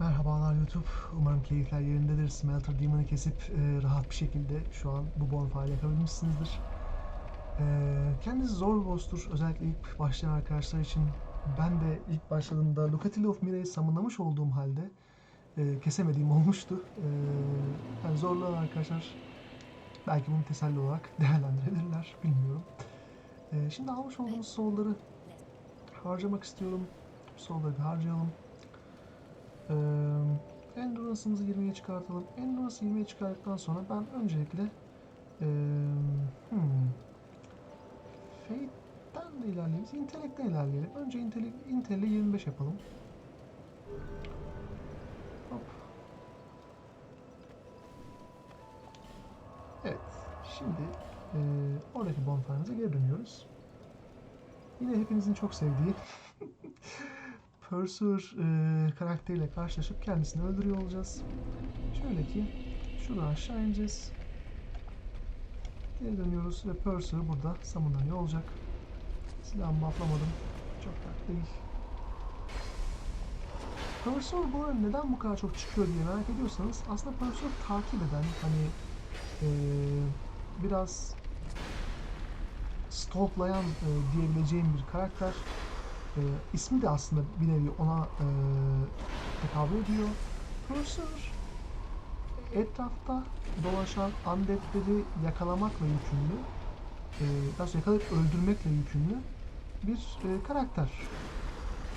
Merhabalar YouTube. Umarım keyifler yerindedir. Smelter Demon'ı kesip e, rahat bir şekilde şu an bu bonfire yakabilmişsinizdir. E, kendisi zor bir boss'tur. Özellikle ilk başlayan arkadaşlar için. Ben de ilk başladığımda Lucatili of Mira'yı summonlamış olduğum halde e, kesemediğim olmuştu. E, yani zorlu olan arkadaşlar belki bunu teselli olarak değerlendirebilirler. Bilmiyorum. E, şimdi almış olduğumuz soul'ları harcamak istiyorum. Soul'ları bir harcayalım. Ee, Endurance'ımızı 20'ye çıkartalım. Endurance'ı 20'ye çıkarttıktan sonra ben öncelikle ee, hmm, Fate'den de ilerleyelim. Intellect'ten ilerleyelim. Önce Intelli, Intelli 25 yapalım. Hop. Evet. Şimdi ee, oradaki bonfire'ımıza geri dönüyoruz. Yine hepinizin çok sevdiği Pursuer e, karakteriyle karşılaşıp kendisini öldürüyor olacağız. Şöyle ki şuradan aşağı ineceğiz. Geri dönüyoruz ve Pursuer burada summonlanıyor olacak. Silahımı bufflamadım. Çok dert değil. Pursuer bu arada neden bu kadar çok çıkıyor diye merak ediyorsanız aslında Pursuer takip eden hani e, biraz stalklayan e, diyebileceğim bir karakter. E, ismi de aslında bir nevi ona e, tekabül ediyor. Pursuer etrafta dolaşan undeadleri yakalamakla yükümlü, e, daha yakalayıp öldürmekle yükümlü bir e, karakter.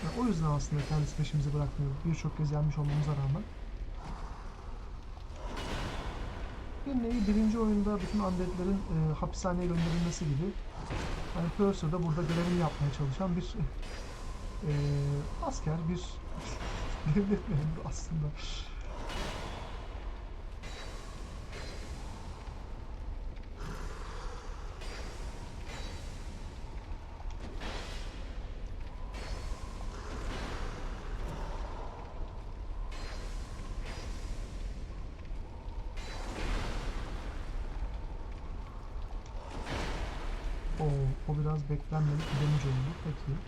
Yani o yüzden aslında kendisi peşimizi bırakmıyor. Birçok kez yenmiş olmamıza rağmen. Bir nevi birinci oyunda bütün undeadlerin e, hapishaneye gönderilmesi gibi Purser da burada görevini yapmaya çalışan bir e, asker, bir devlet memuru aslında. O, o biraz beklenmedik bir oldu. Peki.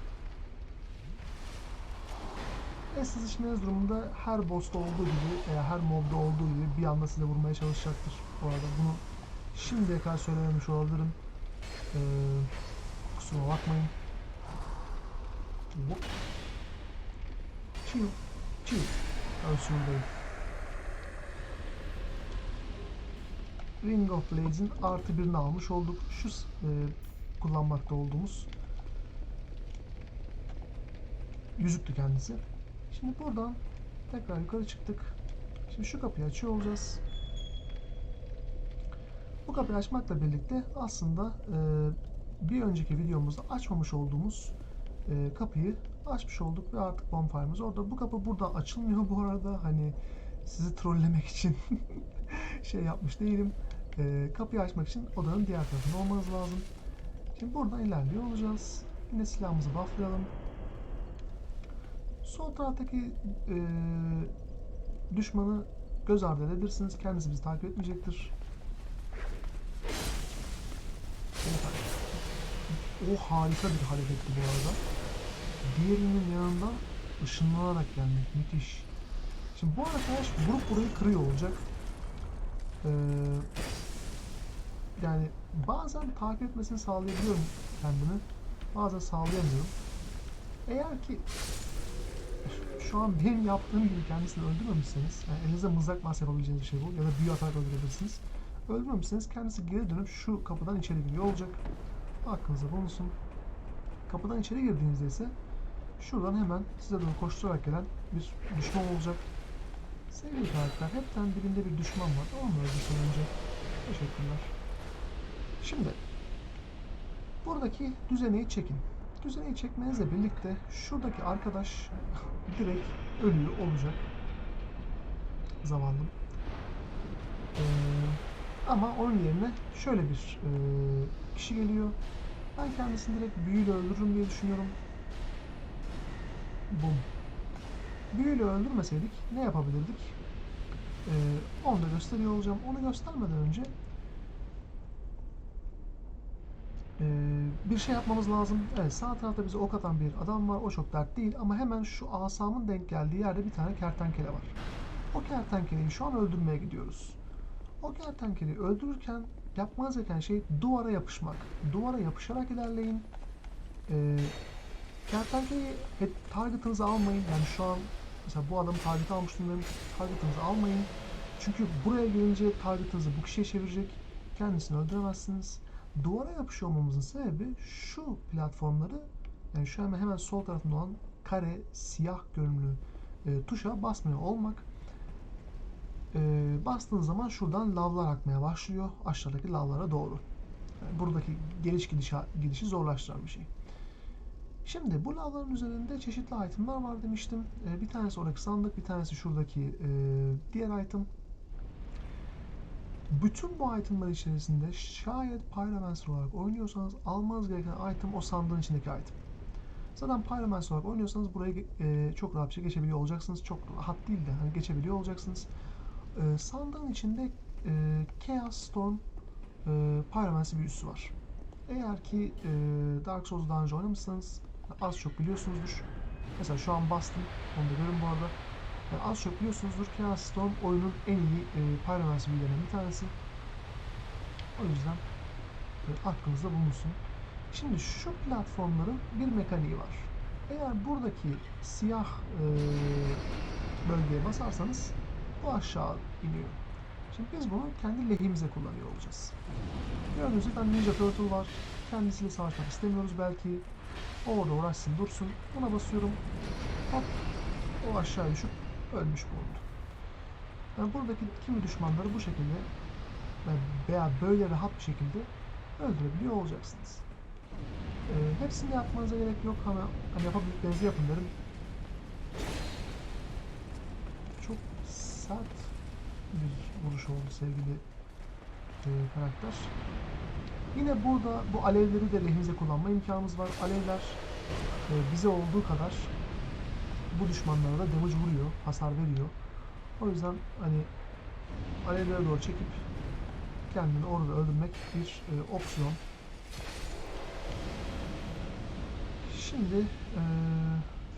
E sızışmanız durumunda her boss'ta olduğu gibi veya her mobda olduğu gibi bir anda size vurmaya çalışacaktır. Bu arada bunu şimdiye kadar söylememiş olabilirim. Ee, kusura bakmayın. Hop. Chill. Chill. Ölçümdeyim. Ring of Blades'in artı birini almış olduk. Şu e, kullanmakta olduğumuz yüzüktü kendisi. Şimdi buradan tekrar yukarı çıktık. Şimdi şu kapıyı açıyor olacağız. Bu kapıyı açmakla birlikte aslında e, bir önceki videomuzda açmamış olduğumuz e, kapıyı açmış olduk ve artık bonfire'ımız orada. Bu kapı burada açılmıyor bu arada. Hani sizi trollemek için şey yapmış değilim. E, kapıyı açmak için odanın diğer tarafında olmanız lazım. Şimdi buradan ilerliyor olacağız. Yine silahımızı bufflayalım. Sol taraftaki e, düşmanı göz ardı edebilirsiniz. Kendisi bizi takip etmeyecektir. O harika bir hareketti bu arada. Diğerinin yanından ışınlanarak gelmek müthiş. Şimdi bu arkadaş vurup burayı kırıyor olacak. Ee, yani bazen takip etmesini sağlayabiliyorum kendimi. Bazen sağlayamıyorum. Eğer ki şu an benim yaptığım gibi kendisini öldürmemişseniz, yani elinizde mızrak mas yapabileceğiniz bir şey bu ya da büyü atarak öldürebilirsiniz. Öldürmemişseniz kendisi geri dönüp şu kapıdan içeri giriyor olacak. Aklınızda bulunsun. Kapıdan içeri girdiğinizde ise şuradan hemen size doğru koşturarak gelen bir düşman olacak. Sevgili karakter, hepten birinde bir düşman var. Onu öldürsen önce? Teşekkürler. Şimdi buradaki düzeneyi çekin. Düzeneyi çekmenizle birlikte şuradaki arkadaş direkt ölüyor olacak. Zavallım. Ee, ama onun yerine şöyle bir e, kişi geliyor. Ben kendisini direkt büyüyle öldürürüm diye düşünüyorum. Bum. Büyüyle öldürmeseydik ne yapabilirdik? Ee, onu da gösteriyor olacağım. Onu göstermeden önce e, Ee, bir şey yapmamız lazım. Evet sağ tarafta bize ok atan bir adam var. O çok dert değil ama hemen şu asamın denk geldiği yerde bir tane kertenkele var. O kertenkeleyi şu an öldürmeye gidiyoruz. O kertenkeleyi öldürürken yapmanız gereken şey duvara yapışmak. Duvara yapışarak ilerleyin. Ee, kertenkeleyi hep targetınızı almayın. Yani şu an mesela bu adamı target almış durumdayım. Targetınızı almayın. Çünkü buraya gelince targetınızı bu kişiye çevirecek. Kendisini öldüremezsiniz. Duvara yapışıyor olmamızın sebebi şu platformları yani şu hemen hemen sol tarafında olan kare siyah görünümlü e, tuşa basmıyor olmak. E, bastığınız zaman şuradan lavlar akmaya başlıyor aşağıdaki lavlara doğru. Yani buradaki geliş gidişi, gidişi zorlaştıran bir şey. Şimdi bu lavların üzerinde çeşitli itemler var demiştim. E, bir tanesi oradaki sandık, bir tanesi şuradaki e, diğer item. Bütün bu itemler içerisinde şayet Pyromancer olarak oynuyorsanız almanız gereken item o sandığın içindeki item. Zaten Pyromancer olarak oynuyorsanız burayı e, çok rahat bir şekilde geçebiliyor olacaksınız. Çok rahat değil de hani geçebiliyor olacaksınız. E, sandığın içinde e, Chaos Storm e, Pyromancer büyüsü var. Eğer ki e, Dark Souls'u daha önce oynamışsanız az çok biliyorsunuzdur. Mesela şu an bastım. Onu da görün bu arada. Yani az çok biliyorsunuzdur Chaos Storm oyunun en iyi e, Pyromancer büyülerinden bir tanesi. O yüzden e, aklınızda bulunsun. Şimdi şu platformların bir mekaniği var. Eğer buradaki siyah e, bölgeye basarsanız bu aşağı iniyor. Şimdi biz bunu kendi lehimize kullanıyor olacağız. Gördüğünüz gibi Ninja Turtle var. Kendisiyle savaşmak istemiyoruz belki. O orada uğraşsın dursun. Buna basıyorum. Hop. O aşağı düşüp ölmüş bulundu. Yani buradaki kimi düşmanları bu şekilde veya böyle rahat bir şekilde öldürebiliyor olacaksınız. Ee, hepsini yapmanıza gerek yok ama hani yapabildiklerinizi yapın derim. Çok sert bir vuruş oldu sevgili e, karakter. Yine burada bu alevleri de lehimize kullanma imkanımız var. Alevler e, bize olduğu kadar bu düşmanlara da damage vuruyor, hasar veriyor. O yüzden hani alevlere doğru çekip kendini orada öldürmek bir e, opsiyon. Şimdi e,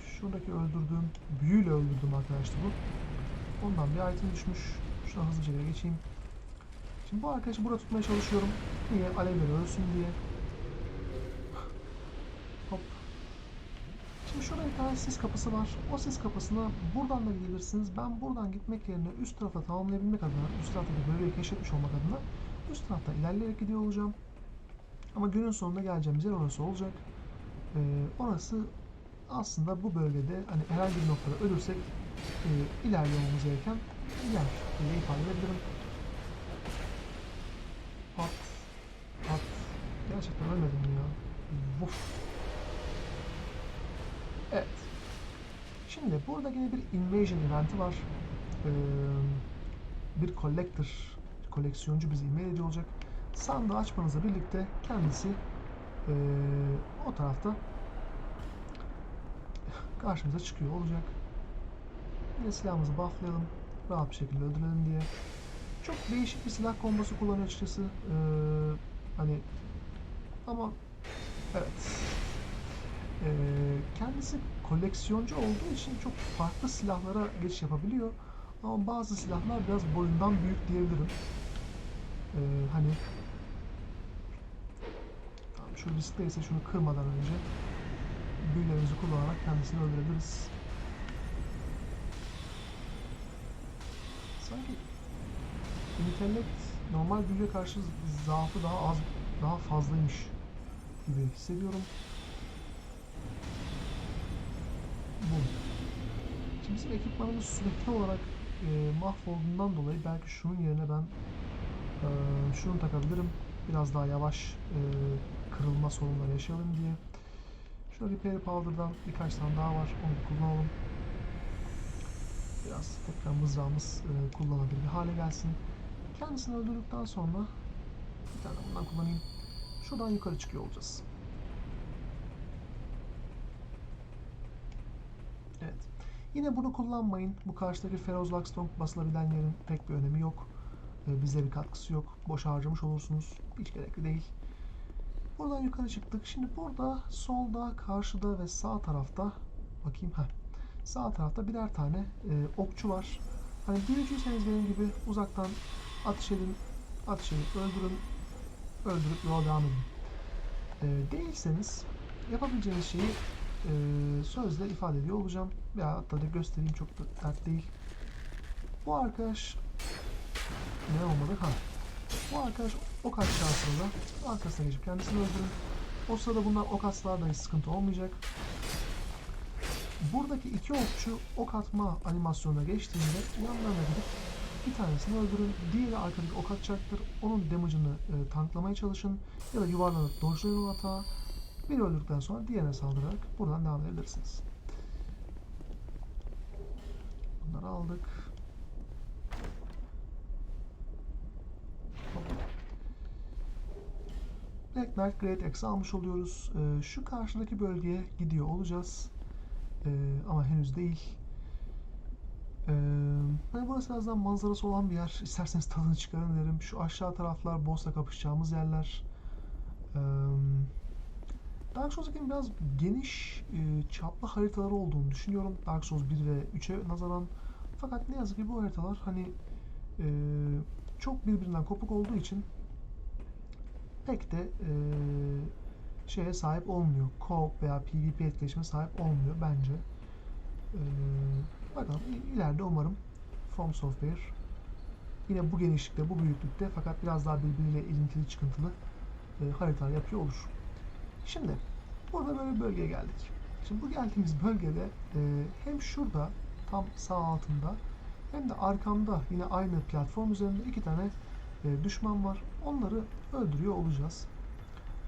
şuradaki öldürdüğüm, büyüyle öldürdüğüm arkadaştı bu. Ondan bir item düşmüş. Şuna hızlıca geçeyim. Şimdi bu arkadaşı burada tutmaya çalışıyorum. Niye? Alevleri ölsün diye. Hop. Şimdi şurada bir tane sis kapısı var. O sis kapısına buradan da gidebilirsiniz. Ben buradan gitmek yerine üst tarafa tamamlayabilmek adına, üst taraftaki bölgeyi keşfetmiş olmak adına üst tarafta ilerleyerek gidiyor olacağım. Ama günün sonunda geleceğimiz yer orası olacak. Ee, orası aslında bu bölgede hani herhangi bir noktada ölürsek e, ilerlememiz gereken yer diye ifade edebilirim. Pat, pat. Gerçekten ölmedim ya. Vuf. Evet. Şimdi burada yine bir invasion eventi var. Ee, bir collector, koleksiyoncu bizi invade ediyor olacak. Sandığı açmanızla birlikte kendisi ee, o tarafta karşımıza çıkıyor olacak. Yine silahımızı bufflayalım. Rahat bir şekilde öldürelim diye. Çok değişik bir silah kombosu kullanıyor açıkçası. Ee, hani ama evet. Ee, kendisi koleksiyoncu olduğu için çok farklı silahlara geçiş yapabiliyor. Ama bazı silahlar biraz boyundan büyük diyebilirim. Ee, hani şu riskteyse şunu kırmadan önce büyülerimizi kullanarak kendisini öldürebiliriz. Sanki intellekt normal büyüye karşı zaafı daha az, daha fazlaymış gibi hissediyorum. Bizim ekipmanımız sürekli olarak e, mahvolduğundan dolayı belki şunun yerine ben e, şunu takabilirim. Biraz daha yavaş e, kırılma sorunları yaşayalım diye. Şöyle Repair Powder'dan birkaç tane daha var. Onu kullanalım. Biraz tekrar mızrağımız e, kullanılabilir bir hale gelsin. Kendisini öldürdükten sonra bir tane bundan kullanayım. Şuradan yukarı çıkıyor olacağız. Evet. Yine bunu kullanmayın. Bu karşıdaki Feroz Luxstone basılabilen yerin pek bir önemi yok. E, bize bir katkısı yok. Boş harcamış olursunuz. Hiç gerekli değil. Buradan yukarı çıktık. Şimdi burada solda, karşıda ve sağ tarafta bakayım ha. Sağ tarafta birer tane e, okçu var. Hani büyücüyseniz benim gibi uzaktan atış edin, atış edin, öldürün, öldürüp yola devam edin. E, değilseniz yapabileceğiniz şeyi e, sözle ifade ediyor olacağım. Veya hatta da göstereyim çok da dert değil. Bu arkadaş ne olmadı? Ha. Bu arkadaş ok atacağı sırada arkasına geçip kendisini öldürün. O sırada bunlar ok atsalar sıkıntı olmayacak. Buradaki iki okçu ok atma animasyonuna geçtiğinde yanlarına gidip bir tanesini öldürün. Diğeri arkadaki ok atacaktır. Onun damage'ını e, tanklamaya çalışın. Ya da yuvarlanıp dojlayın o hata. Biri öldürdükten sonra diğerine saldırarak buradan devam edebilirsiniz. Bunları aldık. Black Knight Great Axe almış oluyoruz. Ee, şu karşıdaki bölgeye gidiyor olacağız. Ee, ama henüz değil. Ee, hani burası birazdan manzarası olan bir yer. İsterseniz tadını çıkarın derim. Şu aşağı taraflar boss'la kapışacağımız yerler. Ee, Dark Souls 2'nin biraz geniş e, çaplı haritaları olduğunu düşünüyorum. Dark Souls 1 ve 3'e nazaran. Fakat ne yazık ki bu haritalar hani e, çok birbirinden kopuk olduğu için pek de e, şeye sahip olmuyor. Co-op veya PvP etkileşime sahip olmuyor bence. E, bakalım ileride umarım From Software yine bu genişlikte, bu büyüklükte fakat biraz daha birbiriyle ilintili çıkıntılı e, haritalar yapıyor olur. Şimdi burada böyle bir bölgeye geldik. Şimdi bu geldiğimiz bölgede e, hem şurada tam sağ altında hem de arkamda yine aynı platform üzerinde iki tane e, düşman var. Onları öldürüyor olacağız.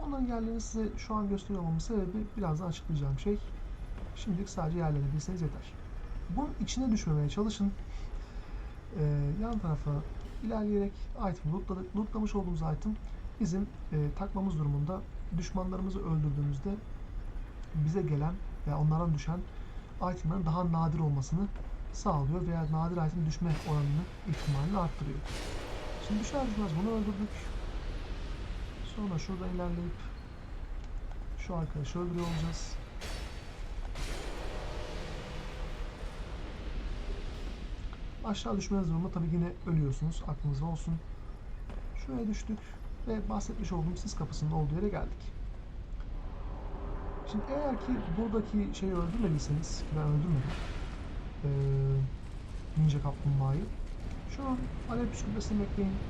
Onların yerlerini size şu an gösteriyor olmamın sebebi birazdan açıklayacağım şey. Şimdilik sadece yerlerini bilseniz yeter. Bunun içine düşmemeye çalışın. E, yan tarafa ilerleyerek item lootladık. Lootlamış olduğumuz item bizim e, takmamız durumunda düşmanlarımızı öldürdüğümüzde bize gelen veya onlardan düşen itemlerin daha nadir olmasını sağlıyor veya nadir item düşme oranını ihtimalini arttırıyor. Şimdi düşer düşmez bunu öldürdük. Sonra şuradan ilerleyip şu arkadaşı öldürüyor olacağız. Aşağı düşmeniz durumunda tabii yine ölüyorsunuz. Aklınızda olsun. Şuraya düştük ve bahsetmiş olduğum sis kapısının olduğu yere geldik. Şimdi eğer ki buradaki şeyi öldürmediyseniz, ki ben öldürmedim, eee Ninja Kaplumbağa'yı, şu an alev püskürtmesini bekleyin.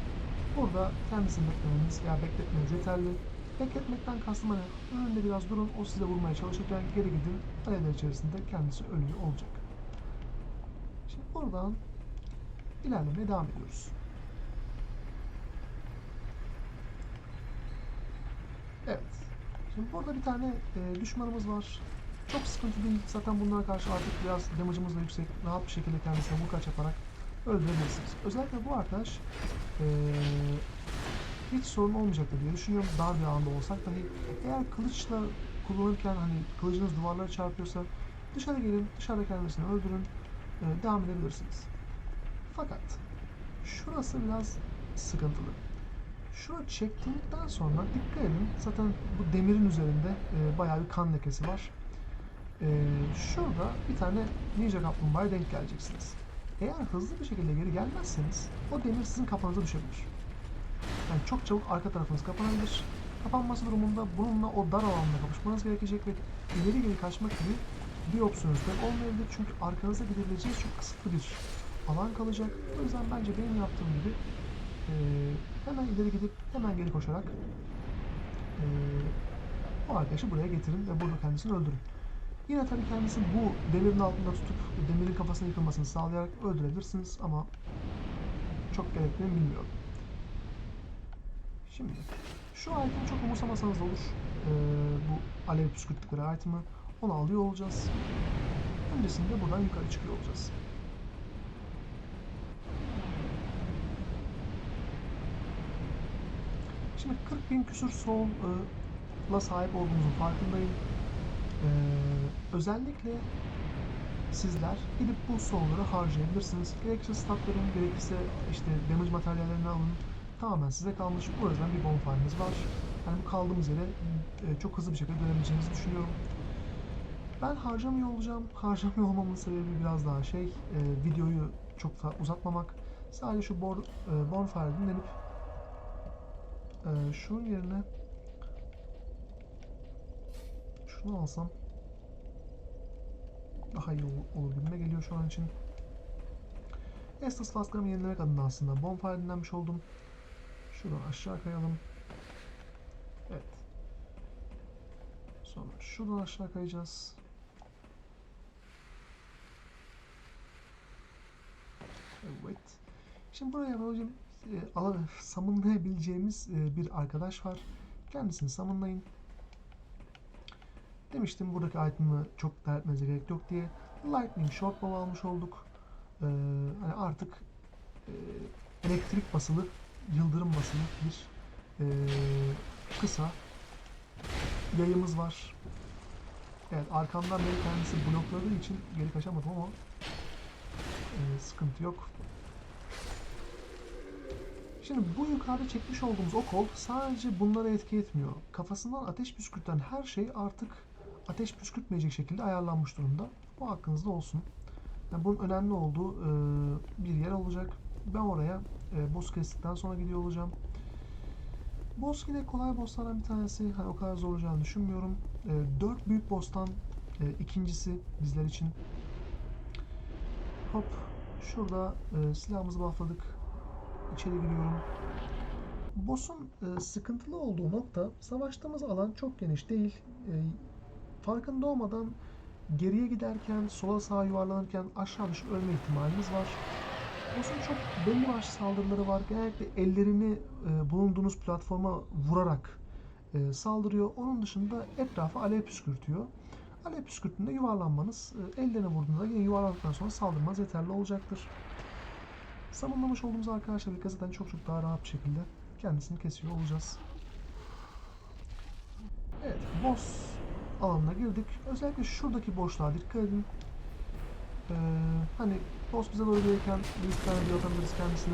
Burada kendisini beklemeniz veya bekletmeniz yeterli. Bekletmekten kastım hani önünde biraz durun, o size vurmaya çalışırken geri gidin, alevler içerisinde kendisi ölüyor olacak. Şimdi buradan ilerlemeye devam ediyoruz. Evet. Şimdi burada bir tane e, düşmanımız var. Çok sıkıntı değil. Zaten bunlara karşı artık biraz damage'ımız da yüksek. Rahat bir şekilde kendisine vurkaç yaparak öldürebilirsiniz. Özellikle bu arkadaş e, hiç sorun olmayacaktır diye düşünüyorum. Dar bir anda olsak dahi eğer kılıçla kullanırken hani kılıcınız duvarlara çarpıyorsa dışarı gelin, dışarıda kendisini öldürün. e, devam edebilirsiniz. Fakat şurası biraz sıkıntılı. Şunu çektirdikten sonra dikkat edin. Zaten bu demirin üzerinde e, bayağı bir kan lekesi var. E, şurada bir tane ninja kaplumbağaya denk geleceksiniz. Eğer hızlı bir şekilde geri gelmezseniz o demir sizin kafanıza düşebilir. Yani çok çabuk arka tarafınız kapanabilir. Kapanması durumunda bununla o dar alanda kapışmanız gerekecek ve ileri geri kaçmak gibi bir opsiyonunuz olmayabilir. Çünkü arkanıza gidebileceğiniz çok kısıtlı bir alan kalacak. O yüzden bence benim yaptığım gibi e, hemen ileri gidip hemen geri koşarak e, o arkadaşı buraya getirin ve burada kendisini öldürün. Yine tabii kendisi bu demirin altında tutup demirin kafasına yıkılmasını sağlayarak öldürebilirsiniz ama çok gerekli mi bilmiyorum. Şimdi şu itemi çok umursamasanız olur. E, bu alev püskürttükleri itemi onu alıyor olacağız. Öncesinde buradan yukarı çıkıyor olacağız. Şimdi 40 bin küsur soul'la sahip olduğumuzun farkındayım. Ee, özellikle sizler gidip bu soul'ları harcayabilirsiniz. Gerekirse statların, gerekirse işte damage materyallerini alın. Tamamen size kalmış. Bu yüzden bir bonfire'ımız var. hani bu kaldığımız yere e, çok hızlı bir şekilde dönebileceğimizi düşünüyorum. Ben harcamıyor olacağım. Harcamıyor olmamın sebebi biraz daha şey, e, videoyu çok da uzatmamak. Sadece şu bor, e, bonfire dinlenip e, şunun yerine şunu alsam daha iyi ol- olur gibime geliyor şu an için. Estus flasklarımı yenilemek adına aslında bonfire dinlenmiş oldum. Şuradan aşağı kayalım. Evet. Sonra şuradan aşağı kayacağız. Evet. Şimdi buraya yapabileceğim, e, ala- summonlayabileceğimiz e, bir arkadaş var. Kendisini summonlayın. Demiştim buradaki item'ı çok dert etmenize gerek yok diye. Lightning Short Bow almış olduk. Ee, hani artık e, elektrik basılı, yıldırım basılı bir e, kısa yayımız var. Evet arkamdan beni kendisi blokladığı için geri kaçamadım ama e, sıkıntı yok. Şimdi bu yukarıda çekmiş olduğumuz o kol sadece bunlara etki etmiyor. Kafasından ateş püskürten her şey artık ateş püskürtmeyecek şekilde ayarlanmış durumda. Bu aklınızda olsun. Yani bunun önemli olduğu e, bir yer olacak. Ben oraya e, boss kestikten sonra gidiyor olacağım. Boss yine kolay bosslardan bir tanesi. Hani o kadar zor olacağını düşünmüyorum. E, 4 büyük boss'tan e, ikincisi bizler için. Hop. Şurada e, silahımızı buffladık. İçeri giriyorum. Boss'un e, sıkıntılı olduğu nokta savaştığımız alan çok geniş değil. E, farkında olmadan geriye giderken, sola sağa yuvarlanırken aşağı düşüp ölme ihtimalimiz var. Boss'un çok belli başlı saldırıları var. Genellikle ellerini e, bulunduğunuz platforma vurarak saldırıyor. Onun dışında etrafa alev püskürtüyor. Alev püskürttüğünde yuvarlanmanız, ellerine vurduğunda yine yuvarlandıktan sonra saldırmanız yeterli olacaktır. Savunmamış olduğumuz arkadaşlar birlikte zaten çok çok daha rahat bir şekilde kendisini kesiyor olacağız. Evet, boss alanına girdik. Özellikle şuradaki boşluğa dikkat edin. Ee, hani boss bize doğru gelirken bir iki tane bir atabiliriz kendisine.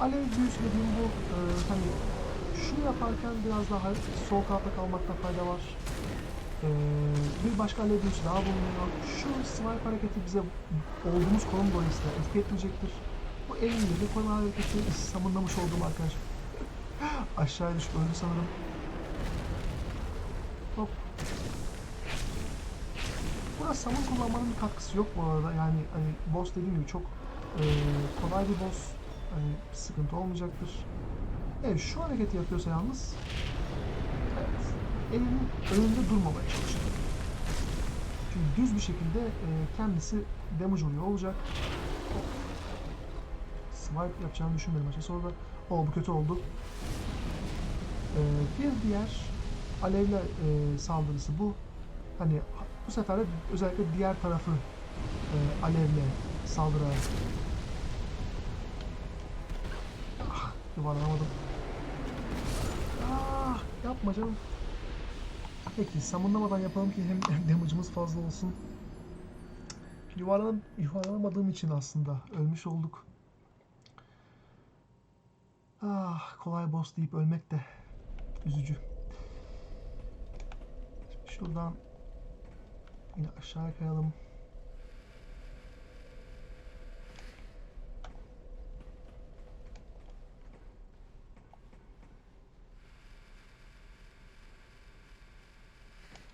Alev büyüsü dediğim bu e, hani şunu yaparken biraz daha sol tarafta kalmakta fayda var. Ee, bir başka büyüsü daha bulunuyor. Şu swipe hareketi bize olduğumuz konum dolayısıyla etki etmeyecektir. Bu en iyi koyma hareketi samınlamış olduğum arkadaş. Aşağıya düşüp öldü sanırım. Hop. Burada summon kullanmanın bir katkısı yok bu arada. Yani hani boss dediğim gibi çok e, kolay bir boss. Hani sıkıntı olmayacaktır. Evet şu hareketi yapıyorsa yalnız elinin önünde durmamaya çalışıyor. Çünkü düz bir şekilde e, kendisi damage oluyor olacak. Swipe yapacağını düşünmedim açıkçası orada. O bu kötü oldu. Ee, bir diğer alevle e, saldırısı bu. Hani bu sefer de özellikle diğer tarafı e, alevle saldırarak ah, yuvarlanamadım. Ah, yapma canım. Peki samınlamadan yapalım ki hem damage'ımız fazla olsun. Yuvarlan, yuvarlanamadığım için aslında ölmüş olduk. Ah, kolay boss deyip ölmek de üzücü. Şuradan yine aşağıya kayalım.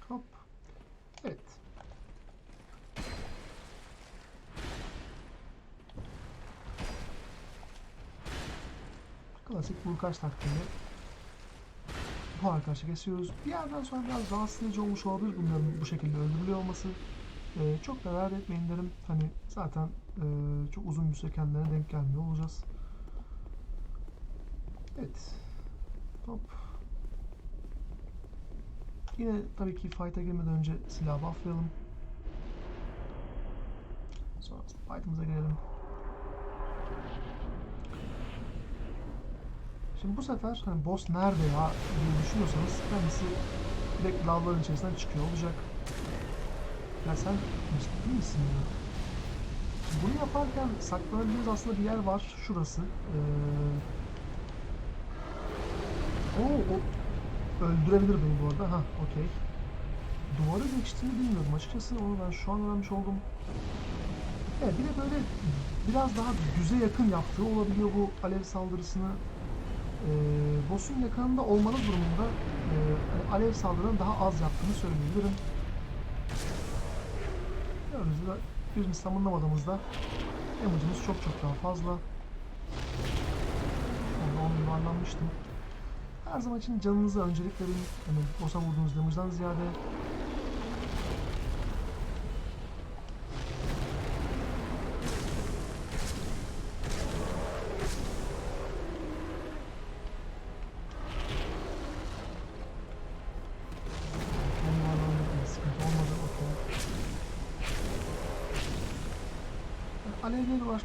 Hop. Evet. Klasik vurkaç taktiğiyle bu arkadaşı kesiyoruz. Bir yerden sonra biraz rahatsız edici olmuş olabilir bunların bu şekilde öldürülüyor olması. Ee, çok da dert etmeyin derim. Hani zaten e, çok uzun bir denk gelmiyor olacağız. Evet. Hop. Yine tabii ki fight'a girmeden önce silahı bufflayalım. Sonra fight'ımıza girelim. Şimdi bu sefer hani boss nerede ya diye düşünüyorsanız kendisi direkt lavların içerisinden çıkıyor olacak. Ya sen ciddi misin ya? Bunu yaparken saklanabildiğiniz aslında bir yer var. Şurası. Ee, Oo, o öldürebilir beni bu arada. Ha, okey. Duvarı geçtiğini bilmiyordum açıkçası. Onu ben şu an öğrenmiş oldum. Evet, bir de böyle biraz daha düze yakın yaptığı olabiliyor bu alev saldırısını. Ee, boss'un yakınında olmanız durumunda e, alev saldırının daha az yaptığını söyleyebilirim. Gördüğünüz gibi birini summonlamadığımızda damage'ımız çok çok daha fazla. Orada onu yuvarlanmıştım. Her zaman için canınıza öncelik verin. Yani boss'a vurduğunuz damage'dan ziyade.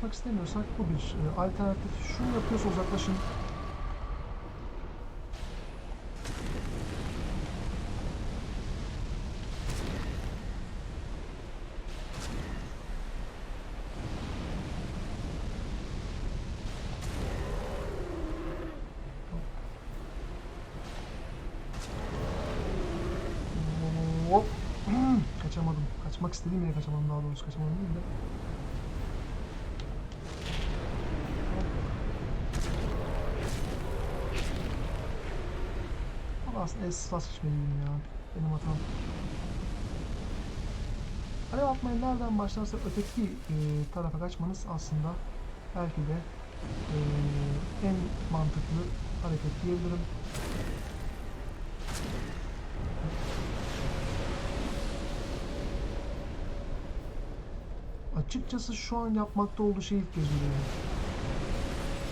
Uğraşmak istemiyorsak bu bir e, alternatif. Şunu yapıyorsa uzaklaşın. Hop. Kaçamadım. Kaçmak istediğim yere kaçamadım daha doğrusu. Kaçamadım değil de. Esas seçmeliyim ya. Benim hatam. Alev atmaya nereden başlarsa öteki e, tarafa kaçmanız aslında belki de e, en mantıklı hareket diyebilirim. Açıkçası şu an yapmakta olduğu şey ilk kez.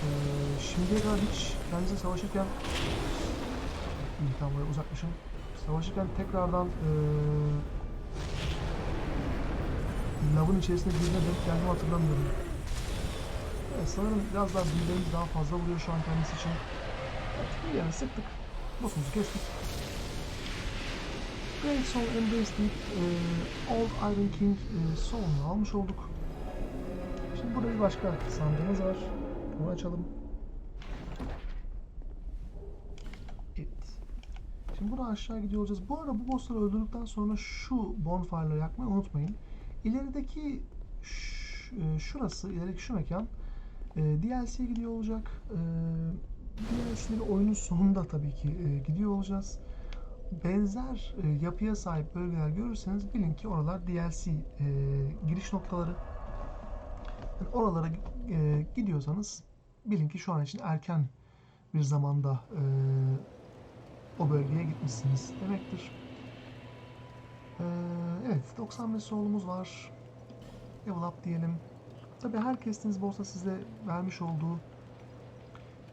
Ee, şimdiye kadar hiç kendisi savaşırken İyi tamam buraya uzaklaşın. Savaşırken tekrardan ee, lavın içerisine birine denk geldiğimi hatırlamıyorum. Evet, sanırım biraz daha bildiğimiz daha fazla vuruyor şu an kendisi için. Evet, bir sıktık. Boss'umuzu kestik. Great Soul Embrace deyip e, Old Iron King e, Soul'unu almış olduk. Şimdi burada bir başka sandığımız var. Bunu açalım. Evet. Şimdi buradan aşağı gidiyor olacağız. Bu arada bu bossları öldürdükten sonra şu bonfire'ları yakmayı unutmayın. İlerideki e, şurası, ilerideki şu mekan e, DLC'ye gidiyor olacak. E, DLC'leri oyunun sonunda tabii ki e, gidiyor olacağız benzer e, yapıya sahip bölgeler görürseniz bilin ki oralar DLC e, giriş noktaları. Yani oralara e, gidiyorsanız bilin ki şu an için erken bir zamanda e, o bölgeye gitmişsiniz demektir. E, evet 95 solumuz var. Level up diyelim. Tabi her kestiğiniz boss'a size vermiş olduğu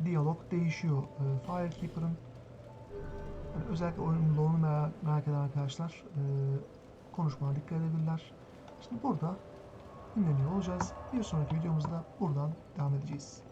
diyalog değişiyor. E, Firekeeper'ın yani özellikle oyunun lore'unu merak, merak eden arkadaşlar e, konuşmana dikkat edebilirler. Şimdi burada dinleniyor olacağız. Bir sonraki videomuzda buradan devam edeceğiz.